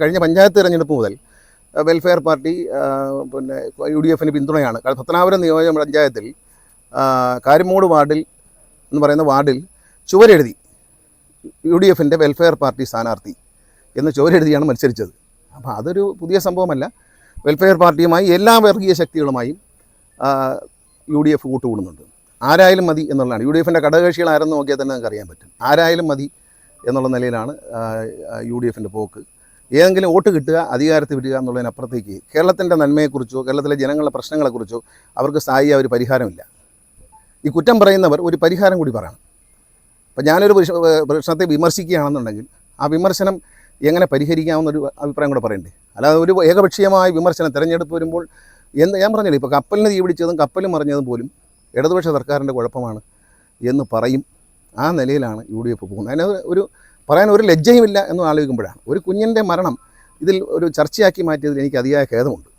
കഴിഞ്ഞ പഞ്ചായത്ത് തിരഞ്ഞെടുപ്പ് മുതൽ വെൽഫെയർ പാർട്ടി പിന്നെ യു ഡി എഫിന് പിന്തുണയാണ്. പത്തനാപുരം നിയോജക പഞ്ചായത്തിൽ കാര്യമോട് വാർഡിൽ എന്ന് പറയുന്ന വാർഡിൽ ചുവരെഴുതി യു ഡി എഫിന്റെ വെൽഫെയർ പാർട്ടി സ്ഥാനാർത്ഥി എന്ന് ചുവരെഴുതിയാണ് മത്സരിച്ചത്. അപ്പോൾ അതൊരു പുതിയ സംഭവമല്ല. വെൽഫെയർ പാർട്ടിയുമായി എല്ലാ വർഗീയ ശക്തികളുമായും യു ഡി എഫ് കൂട്ടുകൂടുന്നുണ്ട്. ആരായാലും മതി എന്നുള്ളതാണ്. യു ഡി എഫിന്റെ ഘടകകക്ഷികൾ ആരെന്ന് നോക്കിയാൽ തന്നെ നമുക്ക് അറിയാൻ പറ്റും. ആരായാലും മതി എന്നുള്ള നിലയിലാണ് യു ഡി എഫിന്റെ പോക്ക്. ഏതെങ്കിലും വോട്ട് കിട്ടുക അധികാരത്തിൽ വിടുക എന്നുള്ളതിനപ്പുറത്തേക്ക് കേരളത്തിന്റെ നന്മയെക്കുറിച്ചോ കേരളത്തിലെ ജനങ്ങളുടെ പ്രശ്നങ്ങളെക്കുറിച്ചോ അവർക്ക് സ്ഥായിയായ ഒരു പരിഹാരമില്ല. ഈ കുറ്റം പറയുന്നവർ ഒരു പരിഹാരം കൂടി പറയണം. അപ്പം ഞാനൊരു പ്രശ്ന- പ്രശ്നത്തെ വിമർശിക്കുകയാണെന്നുണ്ടെങ്കിൽ ആ വിമർശനം എങ്ങനെ പരിഹരിക്കാമെന്നൊരു അഭിപ്രായം കൂടെ പറയണ്ടേ? അല്ലാതെ ഒരു ഏകപക്ഷീയമായ വിമർശനം തിരഞ്ഞെടുപ്പ് വരുമ്പോൾ എന്ത് ഞാൻ പറഞ്ഞില്ല ഇപ്പോൾ കപ്പലിന് തീ പിടിച്ചതും കപ്പലും മറിഞ്ഞതും പോലും ഇടതുപക്ഷ സർക്കാരിന്റെ കുഴപ്പമാണ് എന്ന് പറയും. ആ നിലയിലാണ് യു ഡി എഫ് പോകുന്നത്. അതിനത് ഒരു പറയാൻ ഒരു ലജ്ജയുമില്ല എന്ന് ആലോചിക്കുമ്പോഴാണ്. ഒരു കുഞ്ഞിന്റെ മരണം ഇതിൽ ഒരു ചർച്ചയാക്കി മാറ്റിയതിൽ എനിക്ക് അതിയായ ഖേദമുണ്ട്.